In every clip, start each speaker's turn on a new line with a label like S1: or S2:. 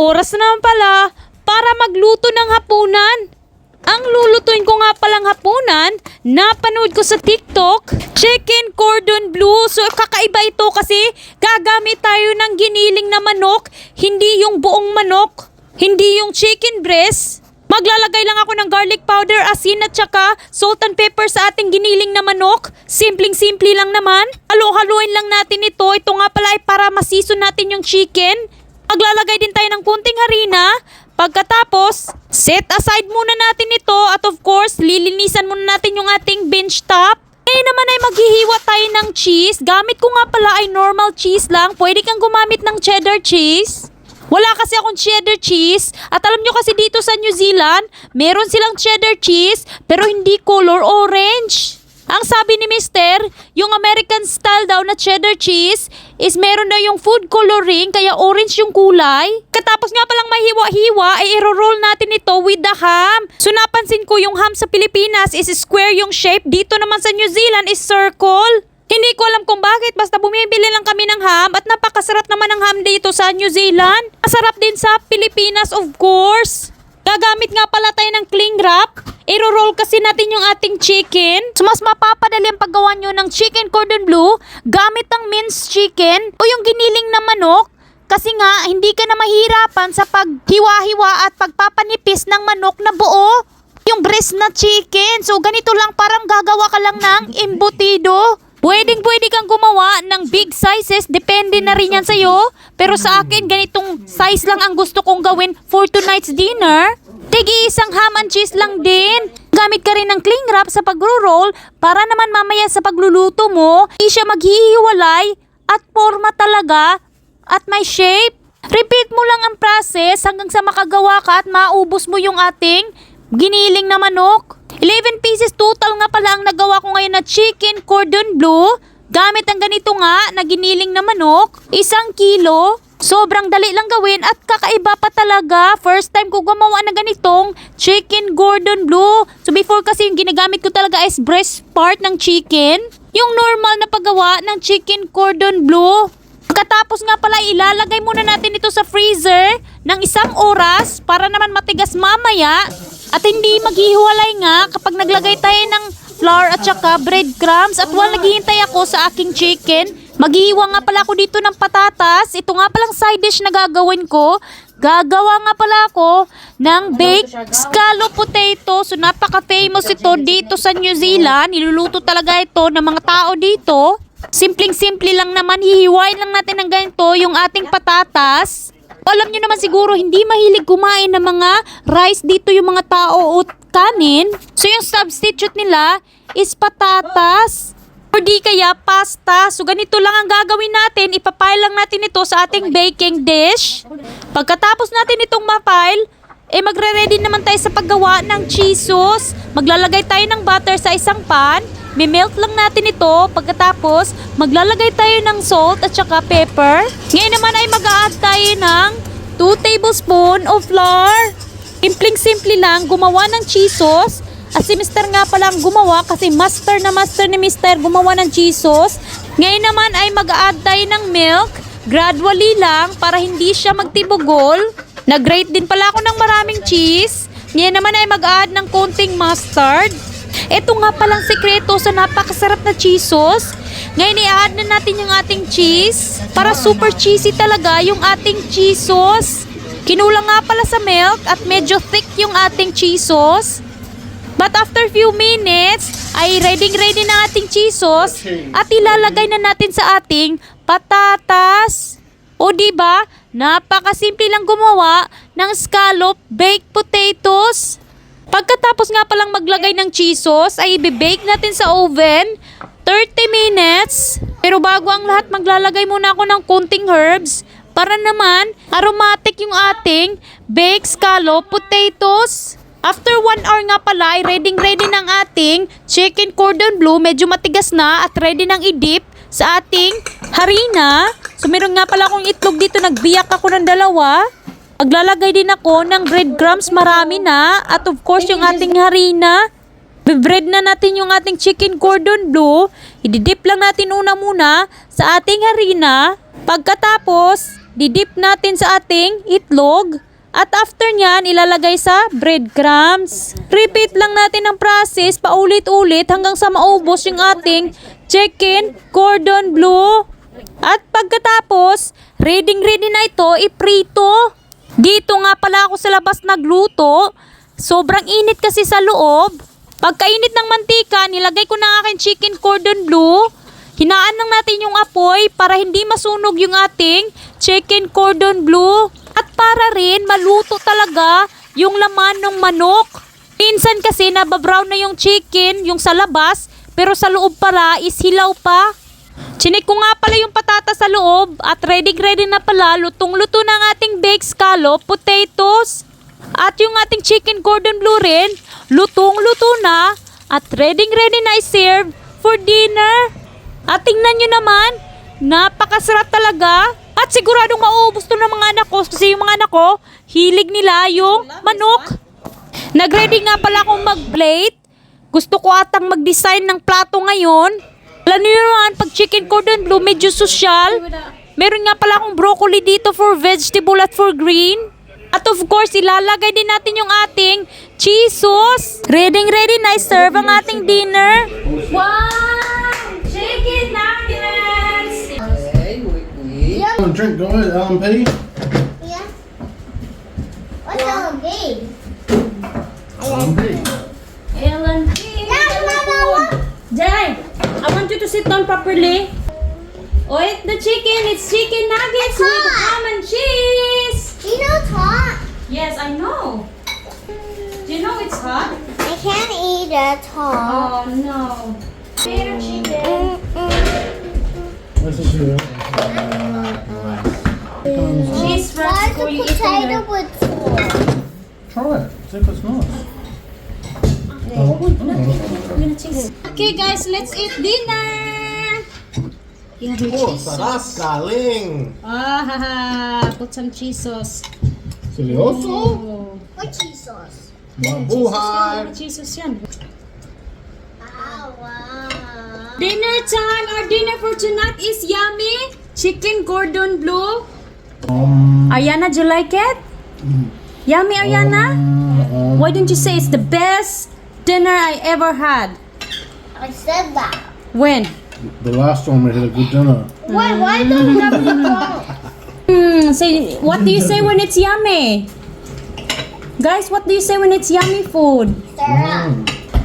S1: Oras na naman pala para magluto ng hapunan. Ang lulutuin ko nga palang hapunan, napanood ko sa TikTok, chicken cordon bleu. So kakaiba ito kasi gagamit tayo ng giniling na manok, hindi yung buong manok, hindi yung chicken breast. Maglalagay lang ako ng garlic powder, asin at saka salt and pepper sa ating giniling na manok. Simpleng-simple lang naman. Halo-haluin lang natin ito. Ito nga pala ay para masison natin yung chicken. Maglalagay din tayo ng kunting harina. Pagkatapos, set aside muna natin ito at of course, lilinisan muna natin yung ating bench top. Ngayon naman ay maghihiwa tayo ng cheese. Gamit ko nga pala ay normal cheese lang. Pwede kang gumamit ng cheddar cheese. Wala kasi akong cheddar cheese. At alam nyo kasi dito sa New Zealand, meron silang cheddar cheese pero hindi color orange. Ang sabi ni Mister, yung American style daw na cheddar cheese is meron daw yung food coloring kaya orange yung kulay. Katapos nga palang mahiwa-hiwa ay iro-roll natin ito with the ham. So napansin ko yung ham sa Pilipinas is square yung shape. Dito naman sa New Zealand is circle. Hindi ko alam kung bakit, basta bumibili lang kami ng ham at napakasarap naman ng ham dito sa New Zealand. Masarap din sa Pilipinas of course. Gagamit nga pala tayo ng cling wrap. Iro-roll kasi natin yung ating chicken. So mas mapapadali ang paggawa nyo ng chicken cordon bleu gamit ang minced chicken o yung giniling na manok. Kasi nga, hindi ka na mahirapan sa paghiwa-hiwa at pagpapanipis ng manok na buo. Yung breast na chicken. So ganito lang parang gagawa ka lang ng embutido. Pwedeng pwede kang gumawa ng big sizes, depende na rin yan sa'yo. Pero sa akin, ganitong size lang ang gusto kong gawin for tonight's dinner. Tigi isang ham and cheese lang din. Gamit ka rin ng cling wrap sa pagro-roll para naman mamaya sa pagluluto mo, hindi siya maghihiwalay at forma talaga at may shape. Repeat mo lang ang process hanggang sa makagawa ka at maubos mo yung ating giniling na manok. 11 pieces total nga pala ang nagawa ko ngayon na chicken cordon bleu. Gamit ang ganito nga na giniling na manok. Isang kilo. Sobrang dali lang gawin at kakaiba pa talaga. First time ko gumawa ng ganitong chicken cordon bleu. So before kasi yung ginagamit ko talaga is breast part ng chicken. Yung normal na paggawa ng chicken cordon bleu. Pagkatapos nga pala ilalagay muna natin ito sa freezer ng isang oras para naman matigas mamaya at hindi maghihiwalay nga kapag naglagay tayo ng flour at saka breadcrumbs at while naghihintay ako sa aking chicken, maghihiwa nga pala ako dito ng patatas. Ito nga palang side dish na gagawin ko. Gagawa nga pala ako ng baked scallop potato. So napaka-famous ito dito sa New Zealand. Niluluto talaga ito ng mga tao dito. Simpleng-simple lang naman, hihiwain lang natin ng ganito yung ating patatas. Alam nyo naman siguro, hindi mahilig kumain ng mga rice dito yung mga tao o kanin. So yung substitute nila is patatas. Or di kaya pasta. So ganito lang ang gagawin natin. Ipapile lang natin ito sa ating baking dish. Pagkatapos natin itong mapile, eh magre-ready naman tayo sa paggawa ng cheese sauce. Maglalagay tayo ng butter sa isang pan. Mimelt lang natin ito. Pagkatapos, maglalagay tayo ng salt at saka pepper. Ngayon naman ay mag-a-add tayo ng 2 tablespoon of flour. Simpleng-simple lang, gumawa ng cheese sauce. At si Mr. nga palang gumawa kasi master na master ni Mr. gumawa ng cheese sauce. Ngayon naman ay mag-a-add tayo ng milk. Gradually lang para hindi siya magtibugol. Nag-grate din pala ako ng maraming cheese. Ngayon naman ay mag-add ng konting mustard. Ito nga palang sekreto sa napakasarap na cheese sauce. Ngayon i-add na natin yung ating cheese. Para super cheesy talaga yung ating cheese sauce. Kinulang nga pala sa milk at medyo thick yung ating cheese sauce. But after few minutes, ay ready ready na ating cheese sauce at ilalagay na natin sa ating patatas. O di ba? Napakasimple lang gumawa ng scallop baked potatoes. Pagkatapos nga palang maglagay ng cheese sauce, ay i-bake natin sa oven 30 minutes. Pero bago ang lahat, maglalagay muna ako ng konting herbs para naman aromatic yung ating baked scallop potatoes. After 1 hour nga pala, ay ready ready ng ating chicken cordon bleu. Medyo matigas na at ready nang i-dip sa ating harina. So meron nga pala akong itlog dito, nagbiyak ako ng dalawa. Maglalagay din ako ng breadcrumbs, marami na. At of course, yung ating harina. Bibread na natin yung ating chicken cordon bleu. Ididip lang natin una muna sa ating harina. Pagkatapos, didip natin sa ating itlog. At after nyan, ilalagay sa breadcrumbs. Repeat lang natin ang process paulit-ulit hanggang sa maubos yung ating chicken cordon bleu. At pagkatapos, ready-ready na ito, iprito. Dito nga pala ako sa labas nagluto. Sobrang init kasi sa loob. Pagkainit ng mantika, nilagay ko na aking chicken cordon bleu. Hinaan lang natin yung apoy para hindi masunog yung ating chicken cordon bleu. At para rin maluto talaga yung laman ng manok. Minsan kasi nababrown na yung chicken, yung sa labas, pero sa loob pala is hilaw pa. Chinik ko nga pala yung patata sa loob at ready-ready na pala lutong-luto na ating baked scallop, potatoes. At yung ating chicken cordon bleu rin, lutong-luto na at ready-ready na i-serve for dinner. At tingnan nyo naman, napakasarap talaga. At siguradong mauubos to ng mga anak ko kasi yung mga anak ko, hilig nila yung manok. Nagready nga pala akong mag-plate. Gusto ko atang mag-design ng plato ngayon. Alam niyo naman, pag chicken cordon bleu, medyo social. Meron nga pala akong broccoli dito for vegetable at for green. At of course, ilalagay din natin yung ating cheese sauce. Ready, ready na serve ang ating dinner. Wow! Chicken nuggets!
S2: Have a drink, guys. LMP.
S3: Yeah. What's all big?
S2: LMP.
S1: Ellen,
S3: Yeah, Mama.
S1: Jai, sit down properly. Oh, eat the chicken. It's chicken nuggets
S3: It's
S1: with
S3: hot.
S1: ham and cheese.
S3: You know it's hot.
S1: Yes, I know. Do you know it's hot?
S3: I can't eat it hot.
S1: Oh no. Favorite chicken.
S2: Where's the cereal?
S1: Cheese
S3: Why
S1: wraps before you eat
S3: potato with sauce?
S2: Try it. See if it's nice. Oh,
S1: Okay, guys, let's eat dinner. You have
S2: oh,
S1: cheese
S2: sarap,
S1: sauce.
S2: galing.
S1: Ah, ha, ha. put some cheese sauce.
S2: Seryoso?
S1: Oh.
S3: What cheese sauce?
S2: Mabuhay.
S1: Cheese sauce yan.
S3: Oh, wow.
S1: Dinner time! Our dinner for tonight is yummy! Chicken cordon bleu.
S2: Um,
S1: Ariana, do you like it? Yummy, Ariana?
S2: um,
S1: Why don't you say it's the best dinner I ever had?
S3: I said that.
S1: When?
S2: The last time we had a good dinner.
S3: Why? Why don't you have to go?
S1: Hmm, say, what do you say when it's yummy? Guys, what do you say when it's yummy food?
S3: Sarah.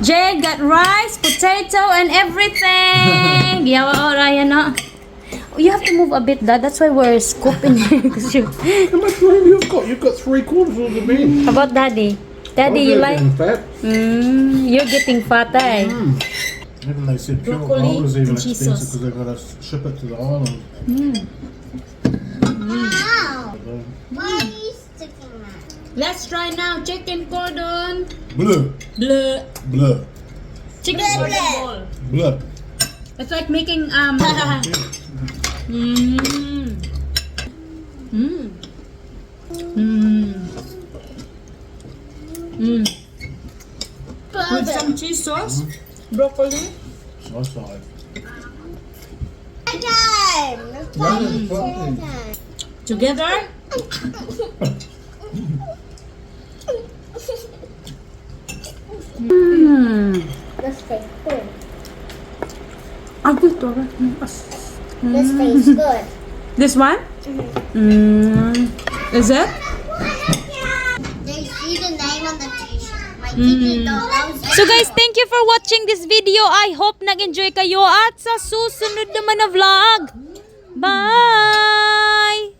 S1: Jay got rice, potato, and everything. yeah, oh, Ariana. You have to move a bit, Dad. That's why we're scooping here. 'cause you-
S2: How much room you've got? You've got three quarters of the bin.
S1: How about Daddy? Daddy, you like?
S2: fat?
S1: Mm, you're getting fat, eh?
S2: Mm. Even they said pure
S1: Broccoli
S2: gold is even
S1: and cheese
S2: expensive
S1: sauce.
S2: because they've got to ship it to the island. Mm. Mm.
S3: Wow. Why are you sticking that?
S1: Let's try now chicken cordon
S2: Bleu,
S1: bleu.
S2: bleu,
S1: Chicken
S3: Bleu,
S1: cordon
S3: bleu.
S1: ball.
S2: bleu.
S1: It's like making um. Mmm. Mmm. Mmm. Mmm. With some cheese sauce, broccoli.
S2: Nice side.
S3: Time. It's
S2: Yeah,
S3: time.
S2: it's fine.
S3: time.
S1: Together. Mmm.
S3: This tastes good.
S1: Agoy to.
S3: This tastes good.
S1: This one? Mmm. Is it?
S3: Knows.
S1: So guys, thank you for watching this video. I hope nag-enjoy kayo at sa susunod naman na vlog. Bye!